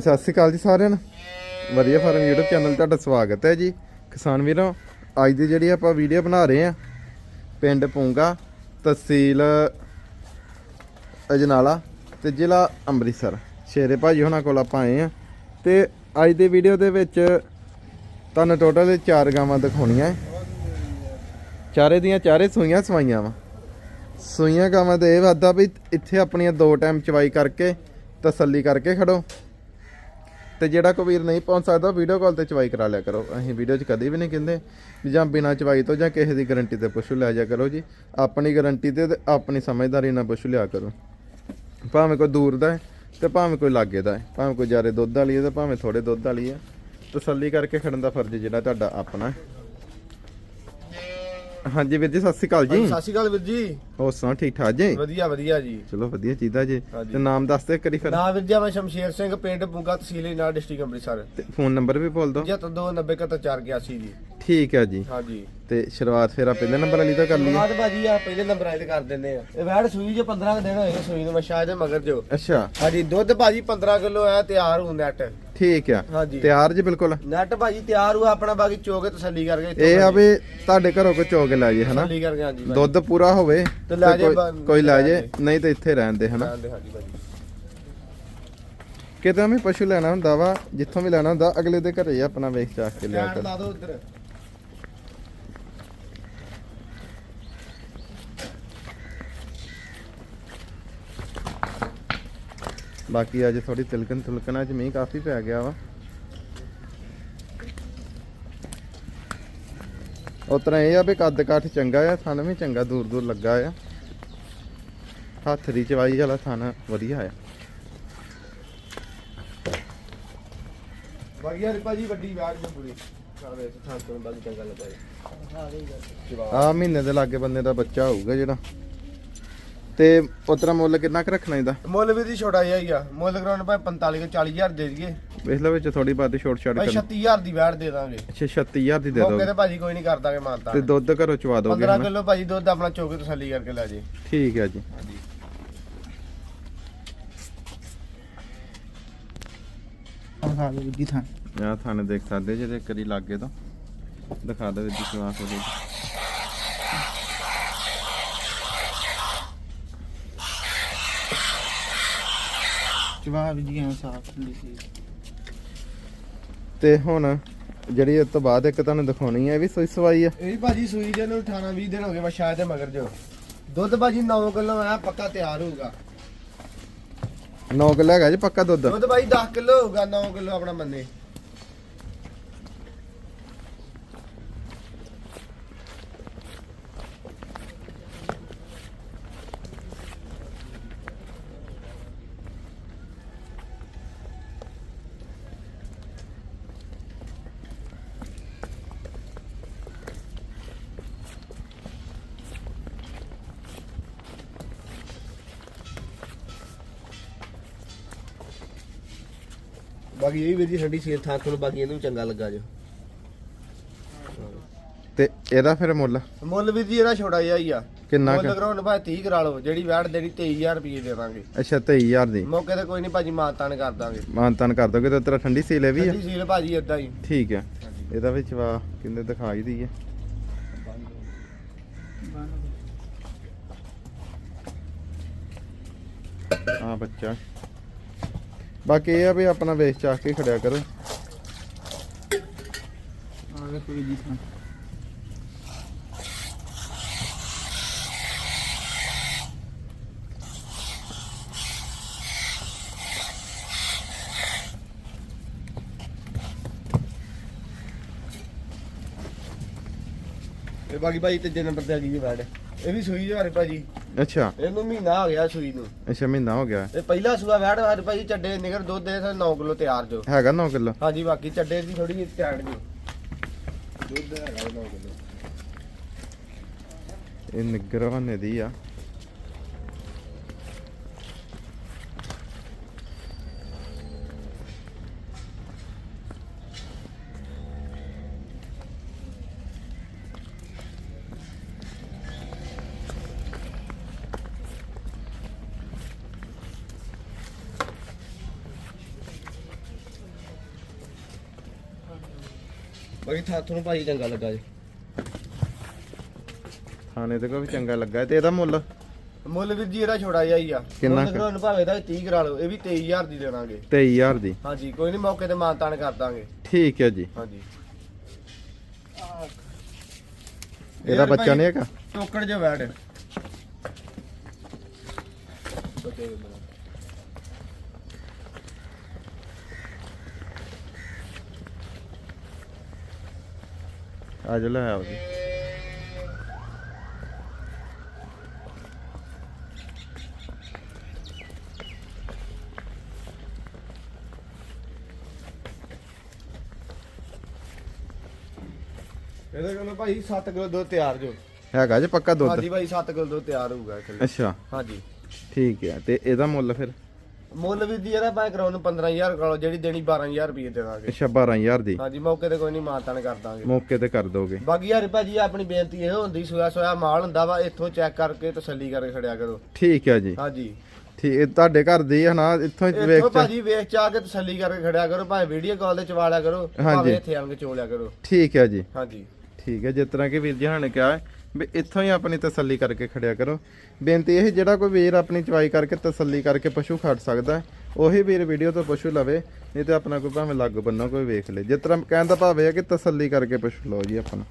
ਸਤਿ ਸ਼੍ਰੀ ਅਕਾਲ ਜੀ ਸਾਰਿਆਂ ਨੂੰ। ਵਧੀਆ ਫਾਰਮ YouTube ਚੈਨਲ ਤੁਹਾਡਾ ਸਵਾਗਤ ਹੈ ਜੀ। ਕਿਸਾਨ ਵੀਰੋ, ਅੱਜ ਦੀ ਜਿਹੜੀ ਆਪਾਂ ਵੀਡੀਓ ਬਣਾ ਰਹੇ ਆ ਪਿੰਡ ਪੂੰਗਾ, ਤਹਿਸੀਲ ਅਜਨਾਲਾ ਤੇ ਜ਼ਿਲ੍ਹਾ ਅੰਮ੍ਰਿਤਸਰ। ਸ਼ੇਰੇ ਭਾਜੀ ਹੁਣਾਂ ਕੋਲ ਆਪਾਂ ਆਏ ਆ ਤੇ ਅੱਜ ਦੀ ਵੀਡੀਓ ਦੇ ਵਿੱਚ ਤੁਹਾਨੂੰ ਟੋਟਲ ਚਾਰ ਗਾਵਾਂ ਦਿਖਾਉਣੀਆਂ ਚਾਰੇ ਦੀਆਂ ਚਾਰੇ ਸੂਈਆਂ ਸਵਾਈਆਂ ਵਾ। ਸੂਈਆਂ ਗਾਵਾਂ ਤੇ ਇਹ ਵਾਦਾ ਵੀ ਇੱਥੇ ਆਪਣੀਆਂ ਦੋ ਟਾਈਮ ਚਵਾਈ ਕਰਕੇ ਤਸੱਲੀ ਕਰਕੇ ਖੜੋ। ਤੇ ਜਿਹੜਾ ਕੋਈ ਵੀਰ ਨਹੀਂ ਪਹੁੰਚ ਸਕਦਾ ਵੀਡੀਓ ਕਾਲ ਤੇ ਚਵਾਈ ਕਰਾ ਲਿਆ ਕਰੋ। ਅਸੀਂ ਵੀਡੀਓ 'ਚ ਕਦੇ ਵੀ ਨਹੀਂ ਕਹਿੰਦੇ ਵੀ ਜਾਂ ਬਿਨਾਂ ਚਵਾਈ ਤੋਂ ਜਾਂ ਕਿਸੇ ਦੀ ਗਾਰੰਟੀ ਤੇ ਪੁੱਛ ਲਿਆ ਜਾ ਕਰੋ ਜੀ। ਆਪਣੀ ਗਾਰੰਟੀ ਤੇ ਤੇ ਆਪਣੀ ਸਮਝਦਾਰੀ ਨਾਲ ਪੁੱਛ ਲਿਆ ਕਰੋ। ਭਾਵੇਂ ਕੋਈ ਦੂਰ ਦਾ ਹੈ ਤੇ ਭਾਵੇਂ ਕੋਈ ਲਾਗੇ ਦਾ ਹੈ, ਭਾਵੇਂ ਕੋਈ ਜ਼ਿਆਦਾ ਦੁੱਧ ਵਾਲੀ ਹੈ ਤੇ ਭਾਵੇਂ ਥੋੜੇ ਦੁੱਧ ਵਾਲੀ ਹੈ। ਤਸੱਲੀ ਕਰਕੇ ਖੜਨ ਦਾ ਫਰਜ਼ ਜਿਹੜਾ ਤੁਹਾਡਾ ਆਪਣਾ ਹੈ। ਹਾਂਜੀ ਵੀਰ ਜੀ ਸਤਿ ਸ਼੍ਰੀ ਅਕਾਲ ਜੀ। ਸਤਿ ਸ਼੍ਰੀ ਅਕਾਲ ਵੀਰ ਜੀ। ਹੋਰ ਸੁਣਾ ਠੀਕ ਠਾਕ ਜੀ? ਵਧੀਆ ਵਧੀਆ ਜੀ। ਚਲੋ ਵਧੀਆ ਚੀਦਾ ਜੀ। ਤੇ ਨਾਮ ਦੱਸ ਦੇ ਕਰੀ ਫਿਰ। ਨਾ ਵੀਰ ਜੀ ਮੈਂ ਸ਼ਮਸ਼ੇਰ ਸਿੰਘ ਪਿੰਡ ਪੁੰਗਾ ਤਹਿਸੀਲ ਨਾਲ ਡਿਸਟ੍ਰਿਕਟ ਅੰਮ੍ਰਿਤਸਰ। ਤੇ ਫੋਨ ਨੰਬਰ ਵੀ ਬੋਲ ਦਿਓ। 72907184 ਜੀ। ਠੀਕ ਹੈ ਜੀ। ਹਾਂਜੀ। ਤੇ ਸ਼ੁਰੂਆਤ ਫਿਰ ਆ ਪਹਿਲੇ ਨੰਬਰ ਵਾਲੀ ਤੋਂ ਕਰ ਲਈਏ। ਬਾਅਦ ਭਾਜੀ ਆ ਪਹਿਲੇ ਨੰਬਰ ਤੇ ਕਰ ਦਿੰਦੇ ਆ। ਇਹ ਵੈੜ ਸੂਈ ਜੋ 15 ਕੁ ਦਿਨ ਹੋਏ ਸੂਈ ਨੂੰ ਮੈਂ ਸ਼ਾਇਦ ਮਗਰ ਜੋ। ਅੱਛਾ। ਹਾਂਜੀ ਦੁੱਧ ਭਾਜੀ 15 ਕਿਲੋ ਆ ਤਿਆਰ ਹੋ ਨੈਟ। ਠੀਕ ਆ। ਹਾਂਜੀ। ਤਿਆਰ ਜੀ ਬਿਲਕੁਲ। ਨੈਟ ਭਾਜੀ ਤਿਆਰ ਹੋ ਆਪਣਾ ਬਾਕੀ ਚੋਕੇ ਤਸੱਲੀ ਕਰਕੇ ਇਹ ਆ ਵੀ ਤੁਹਾਡੇ ਘਰੋਂ ਕੋ ਚੋਗ ਲੈ ਜੇ ਹਨਾ? ਤਸੱਲੀ ਕਰਕੇ ਹਾਂਜੀ ਭਾਜੀ। ਦੁੱਧ ਪੂਰਾ ਹੋਵੇ ਤੇ ਲੈ ਤੇ ਜੇ ਕੋਈ- ਲੈ ਜੇ। ਨਹੀਂ ਤੇ ਇੱਥੇ ਰਹਿਣ ਦੇ ਹਨਾ? ਹਾਂਜੀ ਹਾਂਜੀ ਭਾਜੀ। ਕਿਤੇ ਵੀ ਪਸ਼ੂ ਲੈਣਾ ਹੁੰਦਾ ਵਾ ਜਿੱਥੋਂ ਵੀ ਲੈਣਾ ਹੁੰਦਾ ਅਗਲੇ ਦੇ ਘਰੇ ਆਪਣਾ ਵੇਖ ਚਾਖ ਕੇ ਲਿਆ ਕਰ। ਲਾ ਦੋ ਉਧਰ ਬਾਕੀ ਅੱਜ ਥੋੜੀ ਤਿਲਕਣ ਤੁਲਕਣਾ ਚ ਮੀਂਹ ਕਾਫੀ ਪੈ ਗਿਆ ਵਾ। ਉਤਰਾ ਇਹ ਆ ਵੀ ਕੱਦ ਕਾਠ ਚੰਗਾ ਆ ਥਣ ਵੀ ਚੰਗਾ ਦੂਰ ਦੂਰ ਲੱਗਾ ਆ। ਹੱਥ ਦੀ ਚਵਾਈ ਵਾਲਾ ਥਣ ਵਧੀਆ ਆ। ਬਾਕੀ ਯਾਰ ਭਾਜੀ ਵੱਡੀ ਵੈੜ ਜੋ ਪੂਰੀ ਸਾਰੇ ਥਾਂ ਤੋਂ ਬਾਕੀ ਚੰਗਾ ਲੱਗਾ ਆ ਮਹੀਨੇ ਦੇ ਲਾਗੇ ਬੰਦੇ ਦਾ ਬੱਚਾ ਹੋਊਗਾ ਜਿਹੜਾ। ਤੇ ਉਤਰਾ ਮੁੱਲ ਕਿੰਨਾ ਕੁ ਰੱਖਣਾ ਇਹਦਾ? ਮੁੱਲ ਵੀ ਦੀ ਛੋਟਾ ਜਿਹਾ ਹੀ ਆ। ਮੁੱਲ ਕਰਾਉਣ ਭਾਵੇਂ 45 ਕੇ 40000 ਦੇ ਦਈਏ। ਵੇਖ ਲਓ ਵਿੱਚ ਥੋੜੀ ਬਾਤੀ ਛੋਟ ਛਾੜ ਭਾਈ ਕਰ 36000 ਦੀ ਵੈੜ ਦੇ ਦਾਂਗੇ। ਅੱਛਾ 36000 ਦੀ ਦੇ ਮੌਕੇ ਦੋ ਤੇ ਭਾਜੀ ਕੋਈ ਨਹੀਂ ਕਰਦਾ ਕੇ ਮਾਨਤਾ ਤੇ। ਦੁੱਧ ਘਰੋਂ ਚਵਾ ਦੋਗੇ 15 ਹਨਾ? ਕਿਲੋ ਭਾਜੀ ਦੁੱਧ ਆਪਣਾ ਚੋਕੇ ਤਸੱਲੀ ਕਰਕੇ ਲੈ ਜੇ। ਠੀਕ ਹੈ ਜੀ। ਹਾਂਜੀ। ਦਿਖਾ ਦੇ ਵਿੱਦੀ ਥਾਂ। ਆ ਥਾਣੇ ਦੇਖ ਸਕਦੇ ਜਿਹਦੇ ਕਰੀ ਲਾਗੇ ਤੋਂ। ਦਿਖਾ ਦੇ ਵਿੱਚ ਜਵਾਕ ਉਹਦੇ ਸਾਫ਼ ਹੁੰਦੀ ਸੀ। ਤੇ ਹੁਣ ਜਿਹੜੀ ਇਸ ਤੋਂ ਬਾਅਦ ਇੱਕ ਤੁਹਾਨੂੰ ਦਿਖਾਉਣੀ ਹੈ ਇਹ ਵੀ ਸੋਈ ਸਵਾਈ ਆ। ਇਹ ਵੀ ਭਾਜੀ ਸੂਈ ਦੇ ਨੂੰ 18 20 ਦਿਨ ਹੋ ਗਏ ਮੈਂ ਸ਼ਾਇਦ ਇਹ ਮਗਰ ਜੋ। ਦੁੱਧ ਭਾਜੀ 9 ਕਿਲੋ ਆ ਪੱਕਾ ਤਿਆਰ ਹੋਊਗਾ। 9 ਕਿਲੋ ਹੈਗਾ ਜੀ ਪੱਕਾ ਦੁੱਧ? ਦੁੱਧ ਭਾਜੀ 10 ਕਿਲੋ ਹੋਊਗਾ 9 ਕਿਲੋ ਆਪਣਾ ਮੰਨੇ। ਬਾਕੀ ਇਹ ਵੀ ਵੀਰ ਜੀ ਠੰਡੀ ਸੀਰ ਥਾਂ ਤੁਹਾਨੂੰ ਬਾਕੀ ਇਹਨੂੰ ਚੰਗਾ ਲੱਗਾ ਜੋ। ਤੇ ਇਹਦਾ ਫਿਰ ਮੁੱਲ? ਮੁੱਲ ਵੀ ਜੀ ਇਹਦਾ ਛੋਟਾ ਜਿਹਾ ਹੀ ਆ। ਕਿੰਨਾ ਮੁੱਲ? ਕਰਾਉਣ ਭਾਵੇਂ 30 ਕਰਾ ਲਓ ਜਿਹੜੀ ਵੈਟ ਦੇਣੀ 23000 ਰੁਪਏ ਦੇ ਦਾਂਗੇ। ਅੱਛਾ 23000 ਦੀ। ਮੌਕੇ ਤੇ ਕੋਈ ਨਹੀਂ ਭਾਜੀ ਮਾਨਤਾਨ ਕਰ ਦਾਂਗੇ। ਮਾਨਤਨ ਕਰ ਦੋਗੇ ਤੇ ਤੇਰਾ ਠੰਡੀ ਸੀਲ ਵੀ ਆ? ਠੰਡੀ ਸੀਲ ਭਾਜੀ ਇਦਾਂ ਹੀ। ਠੀਕ ਹੈ ਇਹਦਾ ਵਿੱਚ ਵਾ ਕਿੰਨੇ ਦਿਖਾਈ ਦੀ ਹੈ ਆ ਬੱਚਾ। ਬਾਕੀ ਇਹ ਆ ਵੀ ਆਪਣਾ ਵੇਚ ਚਾਹ ਕੇ ਖੜਿਆ ਕਰੋ। ਆ ਵੇ ਕੋਈ ਦੀ ਥਾਂ। ਤੇ ਬਾਕੀ ਭਾਜੀ ਤੀਜੇ ਨੰਬਰ ਤੇ ਆ ਗਈ ਜੀ ਵੈਟ ਇਹ ਵੀ ਸੂਈ ਜਾ ਰਹੀ ਭਾਜੀ। ਅੱਛਾ। ਇਹਨੂੰ ਮਹੀਨਾ ਹੋ ਗਿਆ ਸੂਈ ਨੂੰ। ਅੱਛਾ ਮਹੀਨਾ ਹੋ ਗਿਆ। ਇਹ ਪਹਿਲਾ ਸੂਆ ਵੈਟ ਹਰ ਭਾਜੀ ਚੱਡੇ ਨਿਗਰ ਦੁੱਧ ਦੇ 9 ਕਿਲੋ ਤਿਆਰ ਜੋ। ਹੈਗਾ 9 ਕਿਲੋ। ਹਾਂਜੀ ਬਾਕੀ ਚੱਡੇ ਦੀ ਥੋੜੀ ਜਿਹੀ ਟੈਟ ਜੀ। ਦੁੱਧ ਹੈਗਾ 9 ਕਿਲੋ। ਇਹ ਨਿੱਗਰ ਬਹਾਨੇ ਦੀ ਆ। ਬਾਕੀ ਥਾਥ ਨੂੰ ਭਾਜੀ ਚੰਗਾ ਲੱਗਾ ਜੀ। ਖਾਣੇ ਤੇ ਕੋ ਵੀ ਚੰਗਾ ਲੱਗਾ? ਤੇ ਇਹਦਾ ਮੁੱਲ? ਮੁੱਲ ਵੀਰ ਜੀ ਇਹਦਾ ਛੋੜਾ ਜਿਹਾ ਹੀ ਆ। ਕਿੰਨਾ ਕੁ? ਕਰਾਉਣ ਭਾਵੇਂ ਦਾ 30 ਕਰਾ ਲਓ ਇਹ ਵੀ 23000 ਦੀ ਦੇਵਾਂਗੇ 23000 ਦੀ? ਹਾਂਜੀ ਕੋਈ ਨਹੀਂ ਮੌਕੇ ਤੇ ਮਾਨਤਾਨ ਕਰ ਦਾਂਗੇ। ਠੀਕ ਹੈ ਜੀ। ਹਾਂਜੀ। ਇਹਦਾ ਬੱਚਾ ਨਹੀਂ ਹੈਗਾ? ਟੋਕੜ ਜਿਹਾ ਬੈਠ। ਅੱਜ ਲੈ ਆਓ ਜੀ। ਇਹਦੇ ਕੋਲ ਭਾਈ 7 ਕਿਲੋ ਦੁੱਧ ਤਿਆਰ ਜੋ। ਹੈਗਾ ਜੇ ਪੱਕਾ ਦੁੱਧ? ਹਾਂਜੀ ਭਾਈ 7 ਕਿਲੋ ਦੁੱਧ ਤਿਆਰ ਹੋਊਗਾ ਇੱਥੇ। ਅੱਛਾ। ਹਾਂਜੀ। ਠੀਕ ਹੈ ਤੇ ਇਹਦਾ ਮੁੱਲ ਫਿਰ? ਮੁੱਲ ਵੀ ਦੀ ਇਹਦਾ ਭਾਵੇਂ ਕਰਾਉਣ ਨੂੰ 15000 ਕਰਾਓ ਜਿਹੜੀ ਦੇਣੀ 12000 ਰੁਪਏ ਦੇ ਦਾਂਗੇ। ਅੱਛਾ 12000 ਦੀ? ਹਾਂਜੀ ਮੌਕੇ ਤੇ ਕੋਈ ਨਹੀਂ ਮਾਨਤਾਨ ਕਰ ਦਾਂਗੇ। ਮੌਕੇ ਤੇ ਕਰ ਦੋਗੇ। ਬਾਕੀ ਯਾਰ ਭਾਜੀ ਆਪਣੀ ਬੇਨਤੀ ਇਹ ਹੁੰਦੀ ਸੋਇਆ ਸੋਇਆ ਮਾਲ ਹੁੰਦਾ ਵਾ ਇੱਥੋਂ ਚੈੱਕ ਕਰਕੇ ਤਸੱਲੀ ਕਰਕੇ ਖੜਿਆ ਕਰੋ। ਠੀਕ ਹੈ ਜੀ। ਹਾਂਜੀ। ਠੀਕ ਇਹ ਤੁਹਾਡੇ ਘਰ ਦੀ ਹੈ ਨਾ ਇੱਥੋਂ ਹੀ ਵੇਖ ਇੱਥੋਂ ਚ ਭਾਜੀ ਵੇਖ ਚਾ ਕੇ ਤਸੱਲੀ ਕਰਕੇ ਖੜਿਆ ਕਰੋ ਭਾਵੇਂ ਵੀਡੀਓ ਕਾਲ ਤੇ ਚਵਾ ਲਿਆ ਕਰੋ ਹਾਂਜੀ। ਭਾਵੇਂ ਇੱਥੇ ਆਣ ਕੇ ਚੋਲਿਆ ਕਰੋ। ਠੀਕ ਹੈ ਜੀ। ਹਾਂਜੀ। ਠੀਕ ਹੈ ਜਿਸ ਤਰ੍ਹਾਂ ਕਿ ਵੀਰ ਜੀ ਹਣ ਨੇ ਕਿਹਾ ਹੈ ਵੀ ਇੱਥੋਂ ਹੀ ਆਪਣੀ ਤਸੱਲੀ ਕਰਕੇ ਖੜਿਆ ਕਰੋ। ਬੇਨਤੀ ਇਹ ਜਿਹੜਾ ਕੋਈ ਵੀਰ ਆਪਣੀ ਚਵਾਈ ਕਰਕੇ ਤਸੱਲੀ ਕਰਕੇ ਪਸ਼ੂ ਖੜ ਸਕਦਾ, ਉਹੀ ਵੀਰ ਵੀਡੀਓ ਤੋਂ ਪਸ਼ੂ ਲਵੇ, ਨਹੀਂ ਤੇ ਆਪਣਾ ਕੋਈ ਭਾਵੇਂ ਲੱਗ ਬੰਨਾ, ਕੋਈ ਵੇਖ ਲੇ। ਜਿਸ ਤਰ੍ਹਾਂ ਕਹਿਣ ਦਾ ਭਾਵ ਇਹ ਹੈ ਕਿ ਤਸੱਲੀ ਕਰਕੇ ਪਸ਼ੂ ਲਓ ਜੀ ਆਪਣਾ।